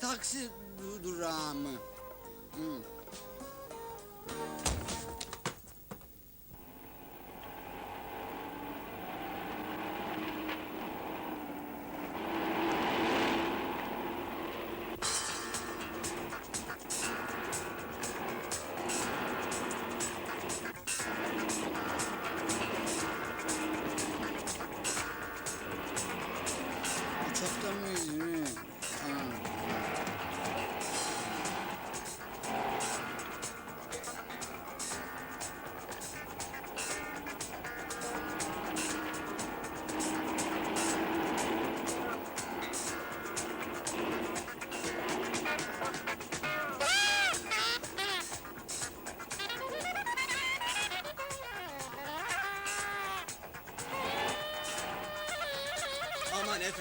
taksi du- durağı mı? Hı.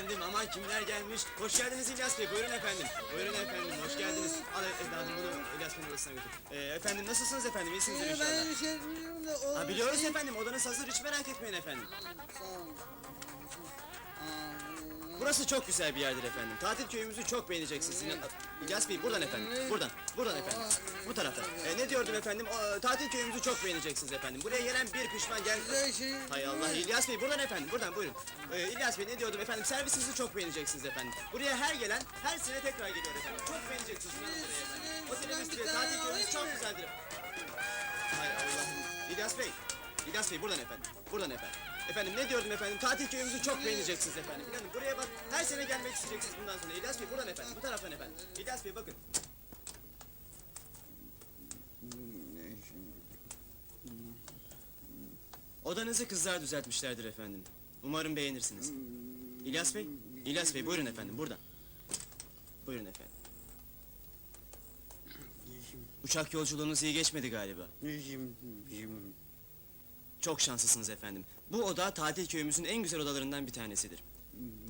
Efendim aman kimler gelmiş. Hoş geldiniz İlyas Bey buyurun efendim. Buyurun efendim hoş geldiniz. Al evladım bunu İlyas Bey'in odasına götür. Ee, efendim nasılsınız efendim iyisiniz Ee, inşallah. ben şey bilmiyorum da Ha, biliyoruz şey- efendim odanız hazır hiç merak etmeyin efendim. Sağ olun. Burası çok güzel bir yerdir efendim. Tatil köyümüzü çok beğeneceksiniz. İnan- İlyas Bey buradan efendim. Buradan. Buradan efendim. Bu taraftan. Ee, ne diyordum efendim? O, tatil köyümüzü çok beğeneceksiniz efendim. Buraya gelen bir pişman gel... Hay Allah İlyas Bey buradan efendim buradan buyurun. Ee, İlyas Bey ne diyordum efendim servisinizi çok beğeneceksiniz efendim. Buraya her gelen her sene tekrar geliyor efendim. Çok beğeneceksiniz efendim. Otelimiz bile tatil köyümüz çok güzeldir. Hay Allah'ım. İlyas Bey. İlyas Bey buradan efendim. Buradan efendim. Efendim ne diyordum efendim? Tatil köyümüzü çok beğeneceksiniz efendim. İnanın buraya bak. Her sene gelmek isteyeceksiniz bundan sonra. İlyas Bey buradan efendim. Bu taraftan efendim. İlyas Bey bakın. Odanızı kızlar düzeltmişlerdir efendim. Umarım beğenirsiniz. İlyas Bey, İlyas Bey buyurun efendim buradan. Buyurun efendim. Uçak yolculuğunuz iyi geçmedi galiba. Çok şanslısınız efendim. Bu oda tatil köyümüzün en güzel odalarından bir tanesidir.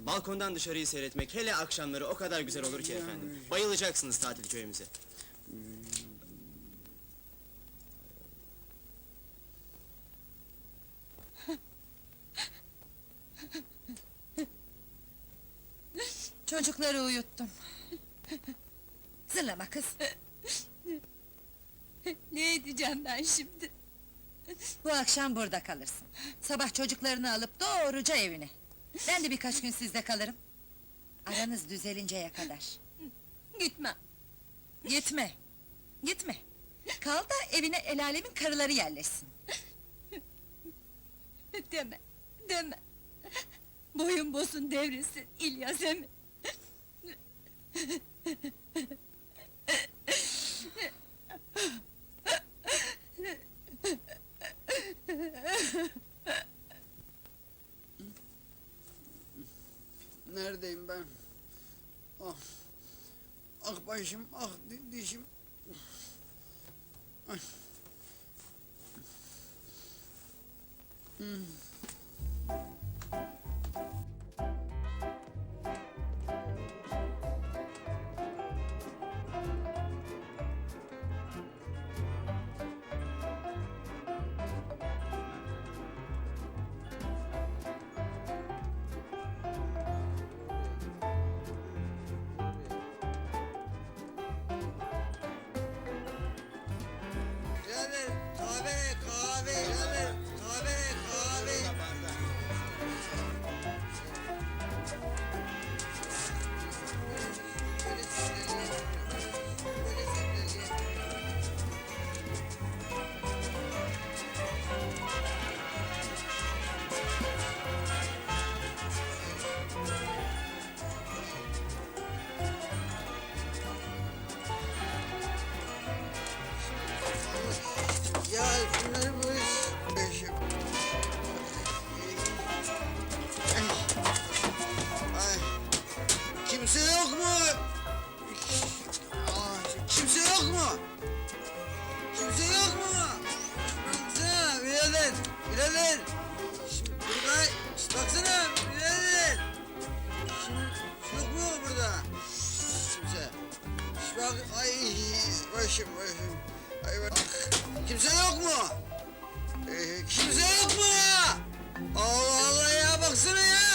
Balkondan dışarıyı seyretmek hele akşamları o kadar güzel olur ki efendim. Bayılacaksınız tatil köyümüze. Çocukları uyuttum. Zırlama kız. Ne edeceğim ben şimdi? Bu akşam burada kalırsın. Sabah çocuklarını alıp doğruca evine. Ben de birkaç gün sizde kalırım. Aranız düzelinceye kadar. Gitmem. Gitme. Gitme. Kal da evine el alemin karıları yerleşsin. Deme. Deme. Boyun bosun devrilsin İlyas emi. Neredeyim ben? Ah. Başım, ah di- dişim. Birader, kahve, kahve, birader, kahve, kahve. Bak, ay başım başım. Ay bak. Kimse yok mu? Ee, kimse yok mu? Allah Allah ya baksana ya.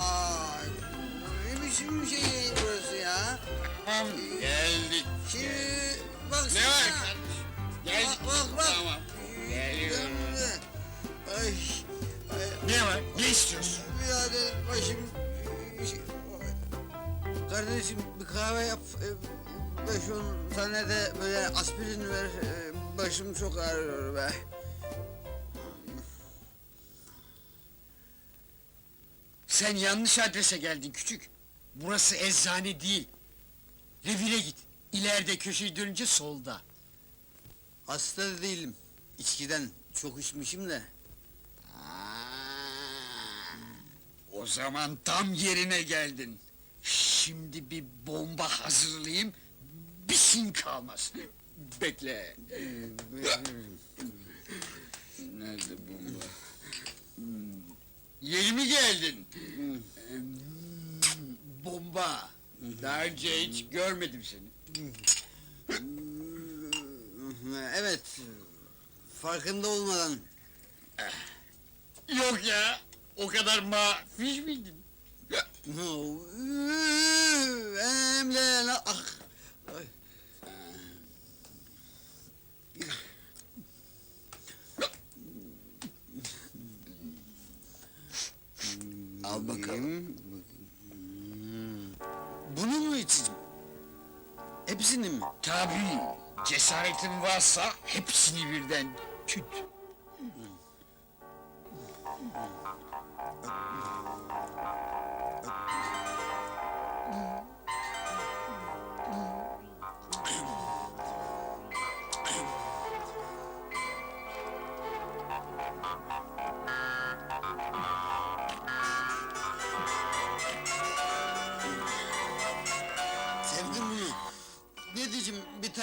Ay, Tamam geldik. Şimdi baksana. Ne var kardeşim? Geldik. Bak bak bak. Tamam. Geliyorum. Ay. ay. Ne var? Ne istiyorsun? Birader başım... Kardeşim bir kahve yap. e, Beş on de böyle aspirin ver. e, Başım çok ağrıyor be. Sen yanlış adrese geldin küçük. Burası eczane değil. Revire git. İleride köşeyi dönünce solda. Hasta değilim. İçkiden çok içmişim de. O zaman tam yerine geldin. Şimdi bir bomba hazırlayayım. Bir sin kalmaz. Bekle. Nerede bomba? Yeni mi geldin? Bomba. Daha önce hiç görmedim seni. Evet. Farkında olmadan. Yok ya. O kadar mafiş miydin? La- ah. Ay. Al bakalım. Bunu mu içeceğim? Hepsini mi? Tabii. Cesaretin varsa hepsini birden tüt.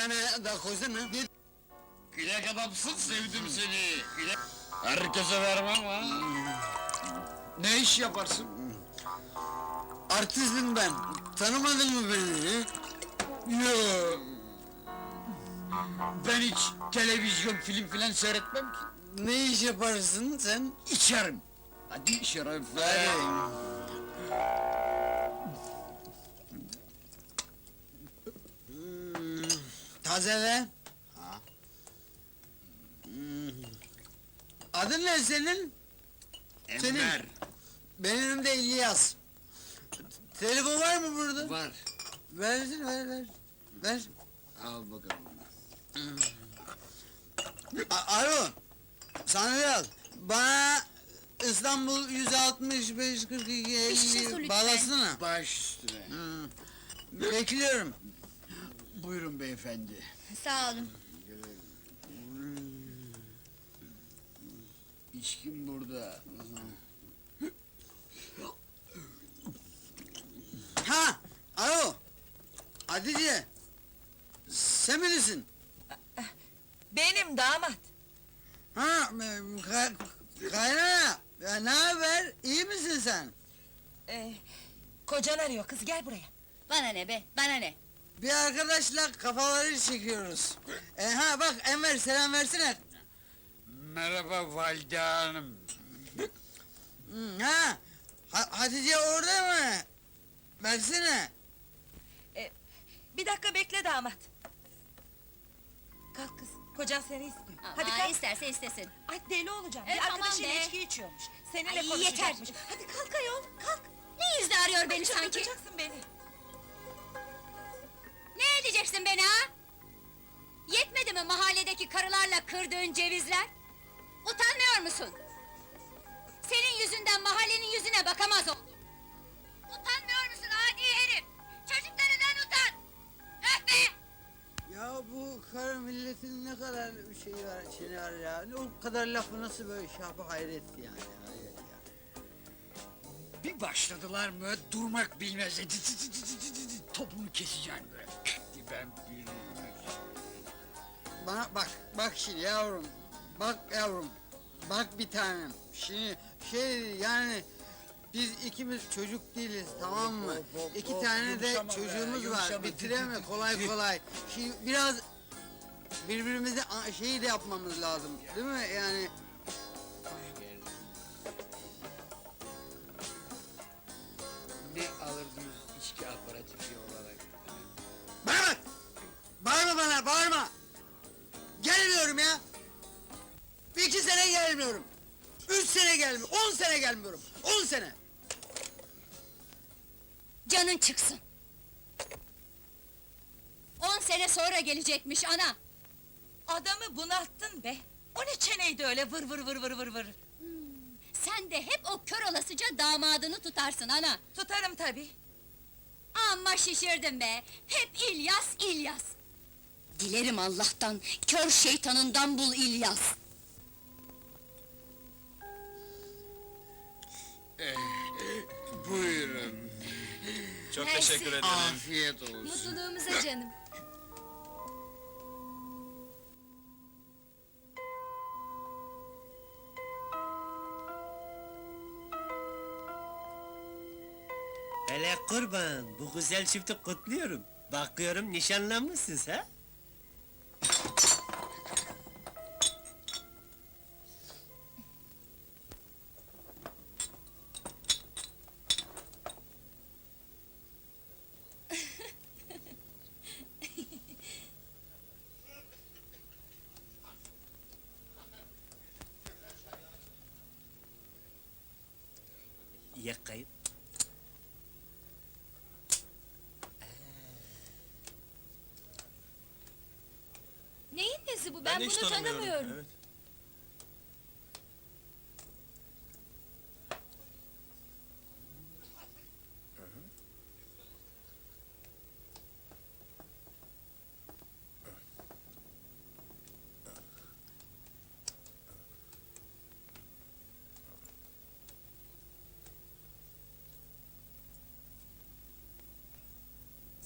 Tane daha koysana. Ne? Bilek adamsın sevdim seni. Bilek... Herkese vermem ha. Ne iş yaparsın? Artistim ben. Tanımadın mı beni? Yok. Ben hiç televizyon, film filan seyretmem ki. Ne iş yaparsın sen? İçerim. Hadi şerefe. Hadi. Tazele. Hmm. Adın ne senin? Senin. Enver. Benim de İlyas. Telefon var mı burada? Var. Versin ver ver. Ver. Al bakalım. A- Alo. Sanral. Bana İstanbul 165 42 Bir şişe su 50 lütfen. bağlasana. Baş üstüne. Hmm. Bekliyorum. Buyurun beyefendi. Sağ olun. İçkim burada. Ha! Alo! Hatice! Sen misin? Benim damat. Ha, e, ka kaynana! Ya ne haber? İyi misin sen? Ee, kocan arıyor kız gel buraya. Bana ne be, bana ne? Bir arkadaşla kafaları çekiyoruz. E, ha bak Enver selam versene. Merhaba Valide Hanım. Hmm, ha! ha Hatice orada mı? Versene. Bir dakika bekle damat. Kalk kız kocan seni istiyor. Hadi Hadi kalk. isterse istesin. Ay deli olacağım. E, bir tamam arkadaşıyla be. içki içiyormuş. Seninle Ay, konuşacakmış. yeter. Hadi kalk ayol kalk. Ne yüzle arıyor beni sanki? Çıldırtacaksın beni. Edeceksin beni ha? Yetmedi mi mahalledeki karılarla kırdığın cevizler? Utanmıyor musun? Senin yüzünden mahallenin yüzüne bakamaz oldum. Utanmıyor musun adi herif? Çocuklarından utan! Öh be! Ya bu kar milletin ne kadar şey var, şey var ya. O kadar lafı nasıl böyle yapı hayret yani. Hayret ya. Bir başladılar mı durmak bilmez. Topunu keseceğim böyle. Bir... Bana bak, bak şimdi yavrum. Bak yavrum. Bak bir tanem. Şimdi şey yani biz ikimiz çocuk değiliz tamam mı? Hop, hop, İki hop, tane de yumuşama be, çocuğumuz var. yumuşama. Bitireme kolay kolay. Şimdi biraz birbirimize a- şeyi de yapmamız lazım. Değil mi? Yani Ne alırdınız içki aparatifi olarak? Bana bağırma. Gelmiyorum ya. Bir iki sene gelmiyorum. Üç sene gelmiyorum. On sene gelmiyorum. On sene. Canın çıksın. On sene sonra gelecekmiş ana. Adamı bunalttın be. O ne çeneydi öyle vır vır vır vır vır vır. Sen de hep o kör olasıca damadını tutarsın ana. Tutarım tabii. Amma şişirdin be! Hep İlyas, İlyas! Dilerim Allah'tan, kör şeytanından bul İlyas! Buyurun. Çok Mersi. teşekkür ederim. Afiyet olsun. Mutluluğumuza canım! Hele kurban, bu güzel çifti kutluyorum. Bakıyorum nişanlanmışsınız ha? Yakayım. Neyin nesi bu? Ben, de hiç bunu tanımıyorum, tanımıyorum. evet.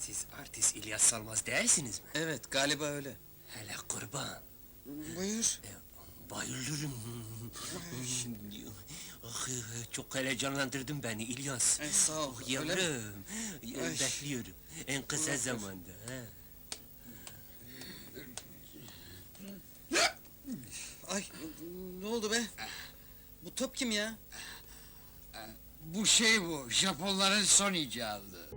Siz artist İlyas Salmaz değilsiniz mi? Evet galiba öyle. Hele kurban, Buyur. e, bayılırım. ah, çok heyecanlandırdın beni İlyas. E, sağ ol. Oh, öyle mi? yavrum, e, Ay. bekliyorum. En kısa zamanda. Ha. Ay ne oldu be? Bu top kim ya? Bu şey bu, Japonların son icadı.